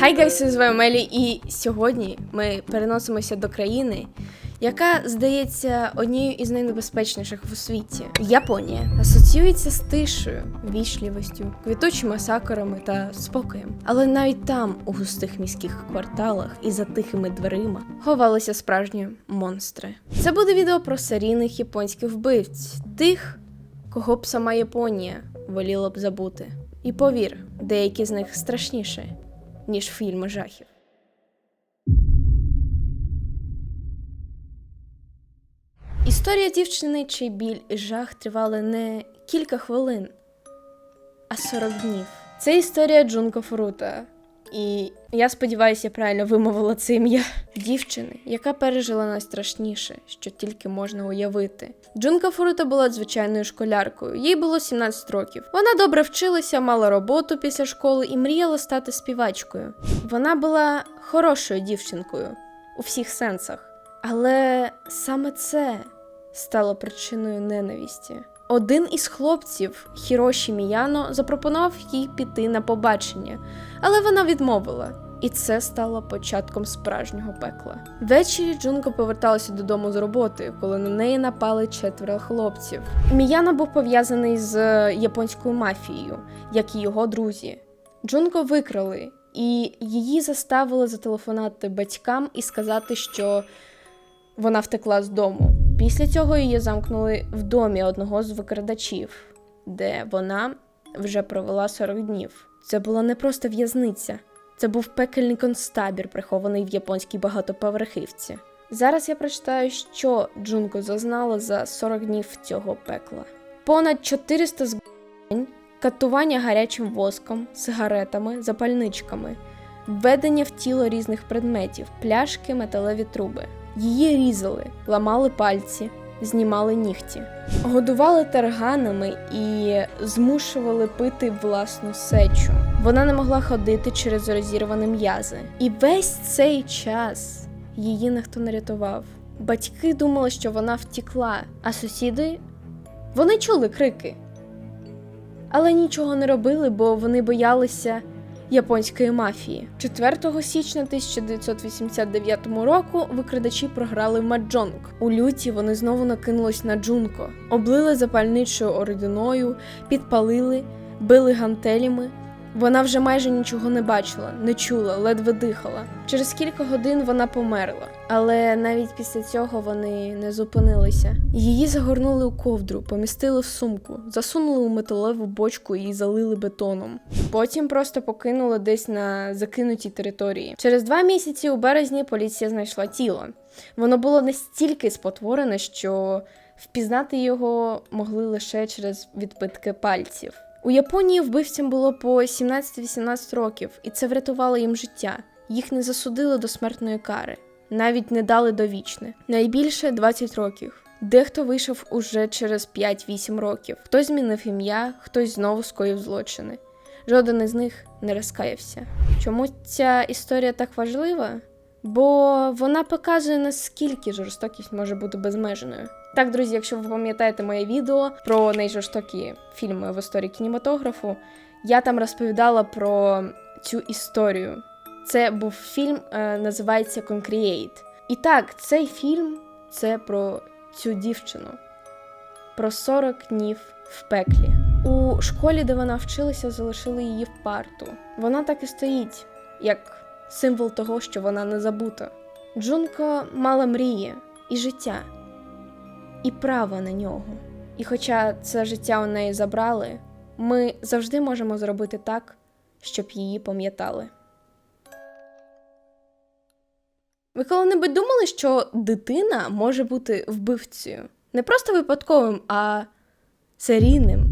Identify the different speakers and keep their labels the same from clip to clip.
Speaker 1: Хай гайси, з вами Мелі, і сьогодні ми переносимося до країни, яка здається однією із найнебезпечніших у світі. Японія асоціюється з тишею, вічливістю, квітучими сакурами та спокоєм. Але навіть там, у густих міських кварталах і за тихими дверима, ховалися справжні монстри. Це буде відео про серійних японських вбивць, тих, кого б сама Японія воліла б забути. І повір, деякі з них страшніші, ніж фільми жахів. Історія дівчини, чий біль і жах тривали не кілька хвилин, а 40 днів. Це історія Джунко Фурута. І я сподіваюся, я правильно вимовила це ім'я дівчини, яка пережила найстрашніше, що тільки можна уявити. Джунка Фурута була звичайною школяркою, їй було 17 років. Вона добре вчилася, мала роботу після школи і мріяла стати співачкою. Вона була хорошою дівчинкою у всіх сенсах. Але саме це стало причиною ненависті. Один із хлопців, Хіроші Міяно, запропонував їй піти на побачення, але вона відмовила. І це стало початком справжнього пекла. Ввечері Джунко поверталася додому з роботи, коли на неї напали четверо хлопців. Міяно був пов'язаний з японською мафією, як і його друзі. Джунко викрали, і її заставили зателефонувати батькам і сказати, що вона втекла з дому. Після цього її замкнули в домі одного з викрадачів, де вона вже провела 40 днів. Це була не просто в'язниця, це був пекельний концтабір, прихований в японській багатоповерхівці. Зараз я прочитаю, що Джунко зазнала за 40 днів цього пекла. Понад 400 збань, катування гарячим воском, сигаретами, запальничками, введення в тіло різних предметів, пляшки, металеві труби. Її різали, ламали пальці, знімали нігті, годували тарганами і змушували пити власну сечу. Вона не могла ходити через розірвані м'язи. І весь цей час її ніхто не рятував. Батьки думали, що вона втікла, а сусіди вони чули крики. Але нічого не робили, бо вони боялися японської мафії. 4 січня 1989 року викрадачі програли Маджонг. У люті вони знову накинулись на Джунко, облили запальничою ординою, підпалили, били гантелями. Вона вже майже нічого не бачила, не чула, ледве дихала. Через кілька годин вона померла, але навіть після цього вони не зупинилися. Її загорнули у ковдру, помістили в сумку, засунули у металеву бочку і залили бетоном. Потім просто покинули десь на закинутій території. Через два місяці у березні поліція знайшла тіло. Воно було настільки спотворене, що впізнати його могли лише через відбитки пальців. У Японії вбивцям було по 17-18 років, і це врятувало їм життя. Їх не засудили до смертної кари, навіть не дали довічне. Найбільше 20 років. Дехто вийшов уже через 5-8 років. Хтось змінив ім'я, хтось знову скоїв злочини. Жоден із них не розкаявся. Чому ця історія так важлива? Бо вона показує, наскільки жорстокість може бути безмежною. Так, друзі, якщо ви пам'ятаєте моє відео про найжорстокі фільми в історії кінематографу, я там розповідала про цю історію. Це був фільм, е, називається Concreate. І так, цей фільм це про цю дівчину, про 40 днів в пеклі. У школі, де вона вчилася, залишили її в парту. Вона так і стоїть, як символ того, що вона не забута. Джунко мала мрії і життя і право на нього. І хоча це життя у неї забрали, ми завжди можемо зробити так, щоб її пам'ятали. Ви коли-небудь думали, що дитина може бути вбивцею? Не просто випадковим, а серійним.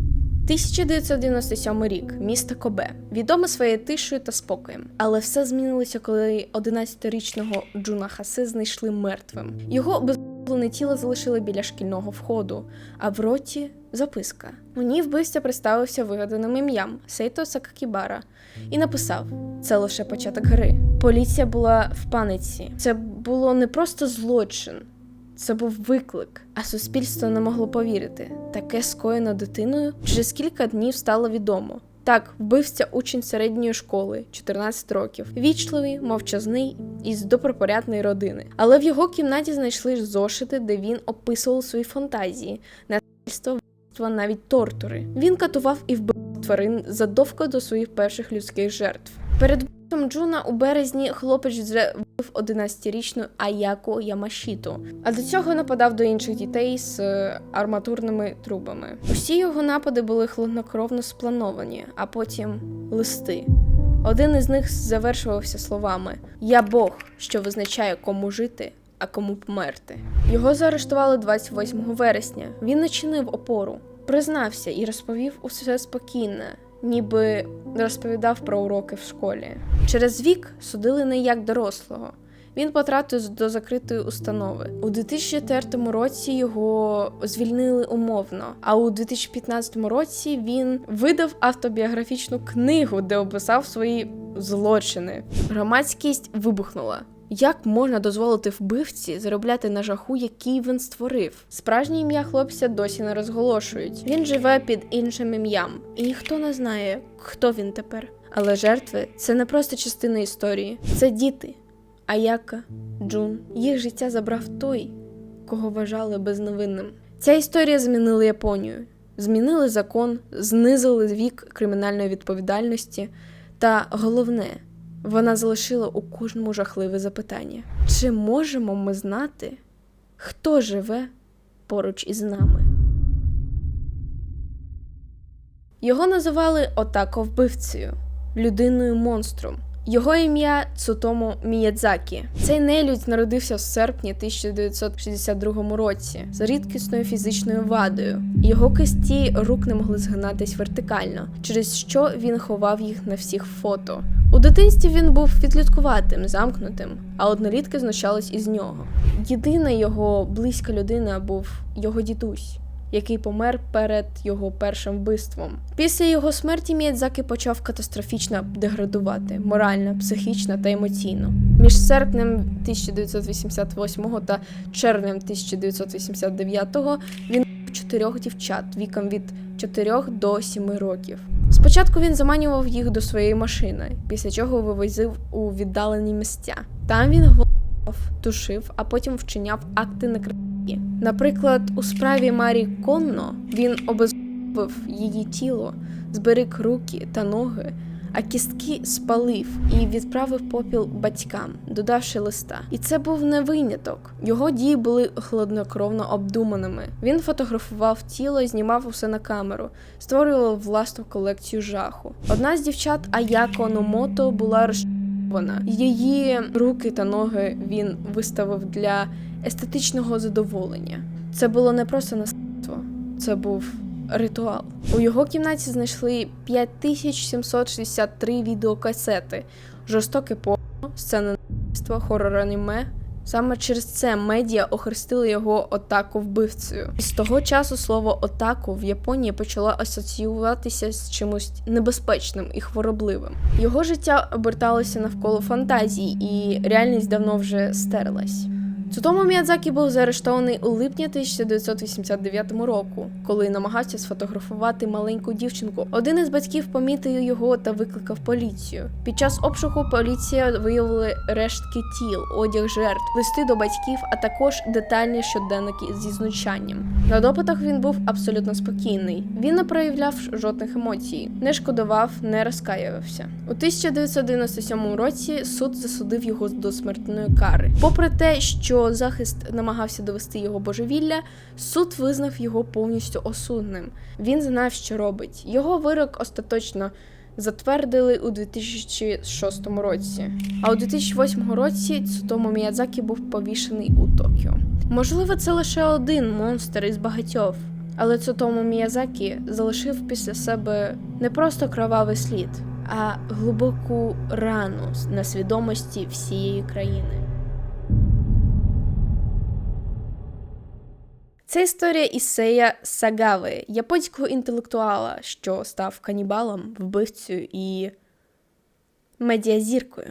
Speaker 1: 1997 рік, місто Кобе, відоме своєю тишею та спокоєм. Але все змінилося, коли 11-річного Джуна Хаси знайшли мертвим. Його безголовне тіло залишили біля шкільного входу, а в роті записка. Ній вбивця представився вигаданим ім'ям Сейто Сакакібара і написав: це лише початок гри. Поліція була в паниці. Це було не просто злочин. Це був виклик, а суспільство не могло повірити. Таке скоєно дитиною через кілька днів стало відомо. Так, вбивця учень середньої школи, 14 років, вічливий, мовчазний із добропорядної родини. Але в його кімнаті знайшли зошити, де він описував свої фантазії, насильство, навіть тортури. Він катував і вбивав тварин задовго до своїх перших людських жертв. Перед Джуна у березні хлопець вже вбив 11-річну Аяко Ямашіту, а до цього нападав до інших дітей з е, арматурними трубами. Усі його напади були хладнокровно сплановані, а потім листи. Один із них завершувався словами: Я Бог, що визначає, кому жити, а кому померти. Його заарештували 28 вересня. Він не чинив опору, признався і розповів усе спокійно, ніби розповідав про уроки в школі. Через вік судили не як дорослого. Він потрапив до закритої установи. У 2004 році його звільнили умовно. А у 2015 році він видав автобіографічну книгу, де описав свої злочини. Громадськість вибухнула. Як можна дозволити вбивці заробляти на жаху, який він створив? Справжнє ім'я хлопця досі не розголошують. Він живе під іншим ім'ям, і ніхто не знає, хто він тепер. Але жертви це не просто частина історії, це діти. Аяка, Джун. Їх життя забрав той, кого вважали безневинним. Ця історія змінила Японію, змінили закон, знизили вік кримінальної відповідальності, та головне, вона залишила у кожному жахливе запитання: чи можемо ми знати, хто живе поруч із нами? Його називали Отако вбивцею, людиною монстром. Його ім'я Цутому Міядзакі. Цей нелюдь народився в серпні 1962 році з рідкісною фізичною вадою. Його кисті рук не могли згинатись вертикально, через що він ховав їх на всіх фото. У дитинстві він був відлюдкуватим, замкнутим, а однолітки знущались із нього. Єдина його близька людина був його дідусь який помер перед його першим вбивством. Після його смерті Міядзаки почав катастрофічно деградувати морально, психічно та емоційно. Між серпнем 1988 та червнем 1989 він чотирьох дівчат віком від 4 до 7 років. Спочатку він заманював їх до своєї машини, після чого вивозив у віддалені місця. Там він тушив, а потім вчиняв акти на Наприклад, у справі Марі Конно він обезбив її тіло, зберіг руки та ноги, а кістки спалив і відправив попіл батькам, додавши листа. І це був не виняток. Його дії були хладнокровно обдуманими. Він фотографував тіло і знімав усе на камеру, створював власну колекцію жаху. Одна з дівчат Аяко Номото була розчарована. Її руки та ноги він виставив для естетичного задоволення. Це було не просто насильство, це був ритуал. У його кімнаті знайшли 5763 відеокасети, жорстоке порно, сцени насильства, хорор аніме. Саме через це медіа охрестили його отаку вбивцею. І з того часу слово отаку в Японії почало асоціюватися з чимось небезпечним і хворобливим. Його життя оберталося навколо фантазій, і реальність давно вже стерлась. Цутомо Міядзакі був заарештований у липні 1989 року, коли намагався сфотографувати маленьку дівчинку. Один із батьків помітив його та викликав поліцію. Під час обшуку поліція виявила рештки тіл, одяг жертв, листи до батьків, а також детальні щоденники зі знущанням. На допитах він був абсолютно спокійний. Він не проявляв жодних емоцій, не шкодував, не розкаювався. У 1997 році суд засудив його до смертної кари, попри те, що захист намагався довести його божевілля, суд визнав його повністю осудним. Він знав, що робить. Його вирок остаточно затвердили у 2006 році. А у 2008 році Цутомо Міядзакі був повішений у Токіо. Можливо, це лише один монстр із багатьох. Але Цутомо Міязакі залишив після себе не просто кровавий слід, а глибоку рану на свідомості всієї країни. Це історія Ісея Сагави, японського інтелектуала, що став канібалом, вбивцею і медіазіркою.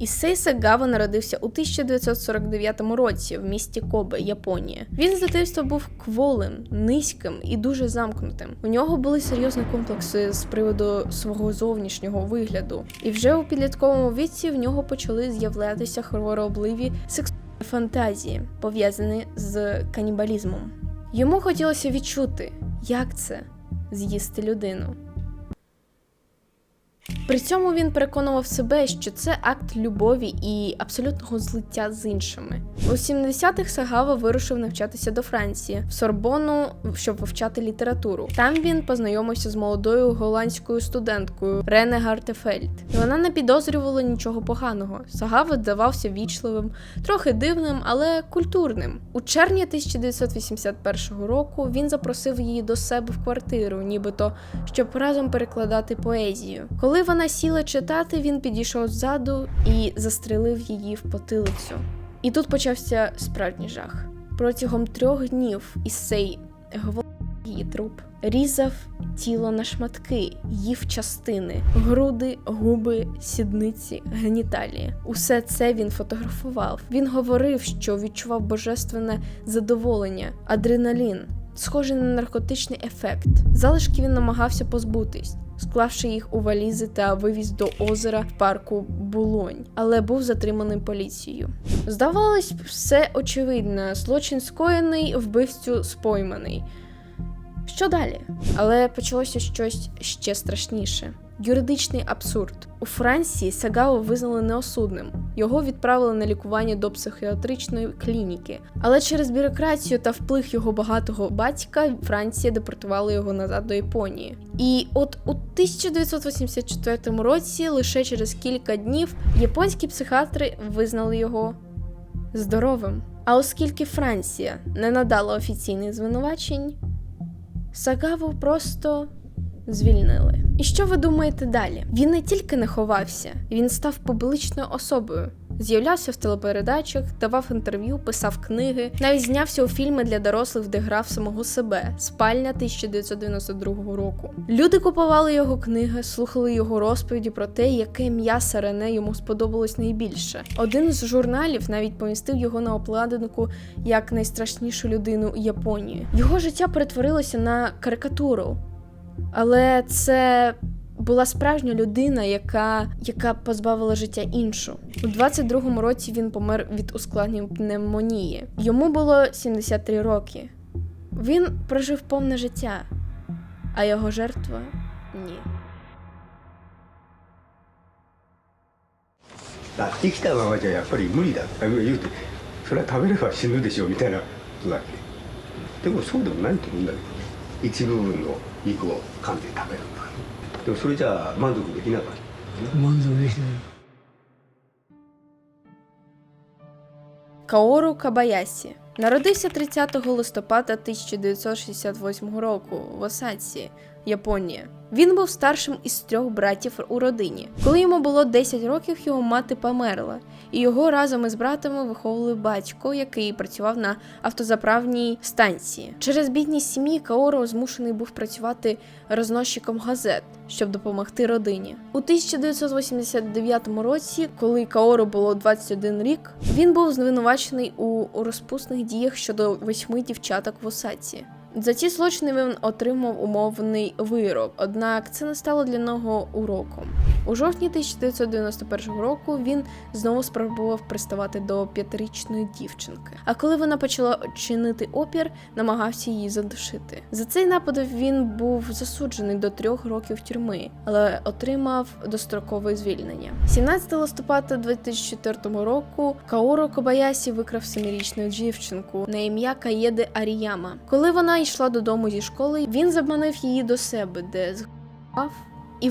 Speaker 1: Ісей Сагава народився у 1949 році в місті Кобе, Японія. Він з дитинства був кволим, низьким і дуже замкнутим. У нього були серйозні комплекси з приводу свого зовнішнього вигляду, і вже у підлітковому віці в нього почали з'являтися хворобливі сексуальні фантазії, пов'язані з канібалізмом. Йому хотілося відчути, як це з'їсти людину. При цьому він переконував себе, що це акт любові і абсолютного злиття з іншими. У 70-х Сагава вирушив навчатися до Франції в Сорбонну, щоб вивчати літературу. Там він познайомився з молодою голландською студенткою Рене Гартефельд. Вона не підозрювала нічого поганого. Сагава здавався вічливим, трохи дивним, але культурним. У червні 1981 року він запросив її до себе в квартиру, нібито щоб разом перекладати поезію. Коли вона сіла читати, він підійшов ззаду і застрелив її в потилицю. І тут почався справжній жах. Протягом трьох днів Ісей гвалтував її труп, різав тіло на шматки, їв частини, груди, губи, сідниці, геніталії. Усе це він фотографував. Він говорив, що відчував божественне задоволення, адреналін, схожий на наркотичний ефект. Залишки він намагався позбутись. Склавши їх у валізи та вивіз до озера в парку Булонь, але був затриманий поліцією. Здавалось, все очевидно, злочин скоєний, вбивцю спойманий. Що далі? Але почалося щось ще страшніше. Юридичний абсурд. У Франції Сагао визнали неосудним. Його відправили на лікування до психіатричної клініки. Але через бюрократію та вплив його багатого батька Франція депортувала його назад до Японії. І от у 1984 році, лише через кілька днів, японські психіатри визнали його здоровим. А оскільки Франція не надала офіційних звинувачень, Сагаву просто звільнили. І що ви думаєте далі? Він не тільки не ховався, він став публічною особою. З'являвся в телепередачах, давав інтерв'ю, писав книги, навіть знявся у фільми для дорослих, де грав самого себе спальня 1992 року. Люди купували його книги, слухали його розповіді про те, яке м'ясо Рене йому сподобалось найбільше. Один з журналів навіть помістив його на обкладинку як найстрашнішу людину Японії. Його життя перетворилося на карикатуру. Але це була справжня людина, яка, яка позбавила життя іншу. У 22-му році він помер від ускладнень пневмонії. Йому було 73 роки. Він прожив повне життя, а його жертва ні.
Speaker 2: だ生きたままじゃやっぱり無理だあ言うてそれは食べれば死ぬでしょみたいなことだっけでもそうでもないと思うんだけど 一部分の肉を噛んで食べるとかでもそれじゃあ満足できなかった
Speaker 3: 満足できない
Speaker 1: Каору Кабаясі народився 30 листопада 1968 року в Осаці, Японія. Він був старшим із трьох братів у родині. Коли йому було 10 років, його мати померла, і його разом із братами виховували батько, який працював на автозаправній станції. Через бідність сім'ї Каоро змушений був працювати розносчиком газет, щоб допомогти родині. У 1989 році, коли Каору було 21 рік, він був звинувачений у розпусних діях щодо восьми дівчаток в Осаці. За ці злочини він отримав умовний вирок, однак це не стало для нього уроком. У жовтні 1991 року він знову спробував приставати до п'ятирічної дівчинки. А коли вона почала чинити опір, намагався її задушити. За цей напад він був засуджений до трьох років тюрми, але отримав дострокове звільнення. 17 листопада 2004 року Каоро Кобаясі викрав семирічну дівчинку на ім'я Каєде Аріяма. Коли вона йшла додому зі школи, він заманив її до себе, де згав і.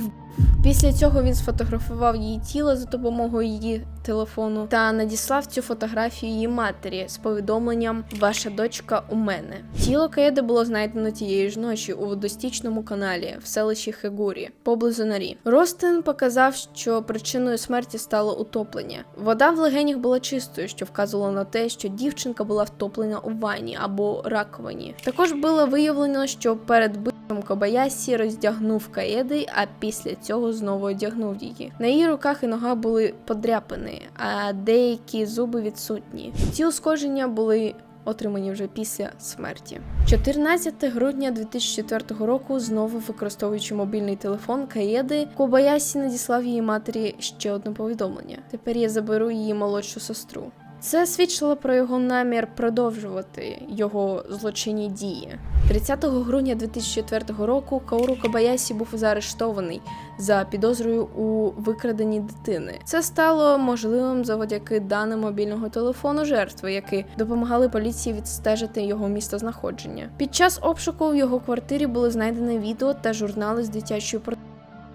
Speaker 1: Після цього він сфотографував її тіло за допомогою її телефону та надіслав цю фотографію її матері з повідомленням Ваша дочка у мене. Тіло Каеди було знайдено тієї ж ночі у водостічному каналі в селищі Хегурі, поблизу Нарі. Ростин показав, що причиною смерті стало утоплення. Вода в легенях була чистою, що вказувало на те, що дівчинка була втоплена у ванні або раковині. Також було виявлено, що перед битвом Кобаясі роздягнув Каеди, а після цього знову одягнув її. На її руках і нога були подряпані, а деякі зуби відсутні. Ці ушкодження були отримані вже після смерті. 14 грудня 2004 року, знову використовуючи мобільний телефон Каєди, Кобаясі надіслав її матері ще одне повідомлення. Тепер я заберу її молодшу сестру. Це свідчило про його намір продовжувати його злочинні дії. 30 грудня 2004 року Каору Кобаясі був заарештований за підозрою у викраденні дитини. Це стало можливим завдяки даним мобільного телефону жертви, які допомагали поліції відстежити його місцезнаходження. Під час обшуку в його квартирі були знайдені відео та журнали з дитячою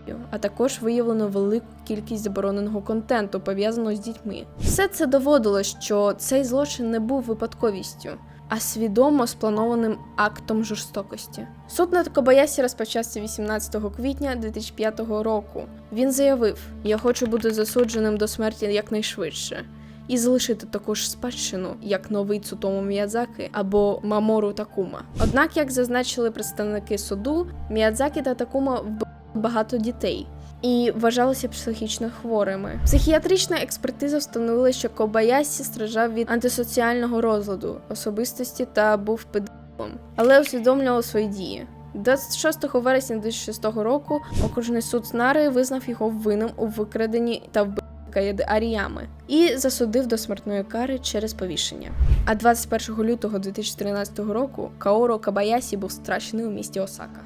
Speaker 1: порнографією, а також виявлено велику кількість забороненого контенту, пов'язаного з дітьми. Все це доводило, що цей злочин не був випадковістю. А свідомо спланованим актом жорстокості. Суд над Кобаясі розпочався 18 квітня 2005 року. Він заявив: Я хочу бути засудженим до смерті якнайшвидше. І залишити таку ж спадщину, як новий Цутому Міядзаки або Мамору Такума. Однак, як зазначили представники суду, Міядзаки та Такума вбили багато дітей і вважалися психічно хворими. Психіатрична експертиза встановила, що Кобаясі страждав від антисоціального розладу особистості та був педагогом, але усвідомлював свої дії. 26 вересня 2006 року окружний суд Нари визнав його винним у викраденні та вбивстві Каєди Аріями і засудив до смертної кари через повішення. А 21 лютого 2013 року Каоро Кабаясі був страчений у місті Осака.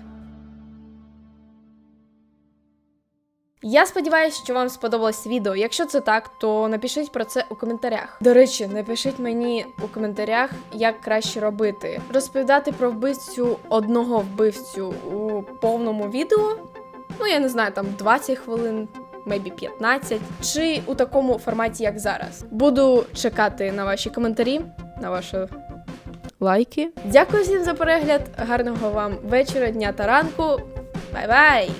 Speaker 1: Я сподіваюся, що вам сподобалось відео. Якщо це так, то напишіть про це у коментарях. До речі, напишіть мені у коментарях, як краще робити. Розповідати про вбивцю одного вбивцю у повному відео. Ну, я не знаю, там 20 хвилин, maybe 15, чи у такому форматі, як зараз. Буду чекати на ваші коментарі, на ваші лайки. Дякую всім за перегляд. Гарного вам вечора, дня та ранку. Бай-бай!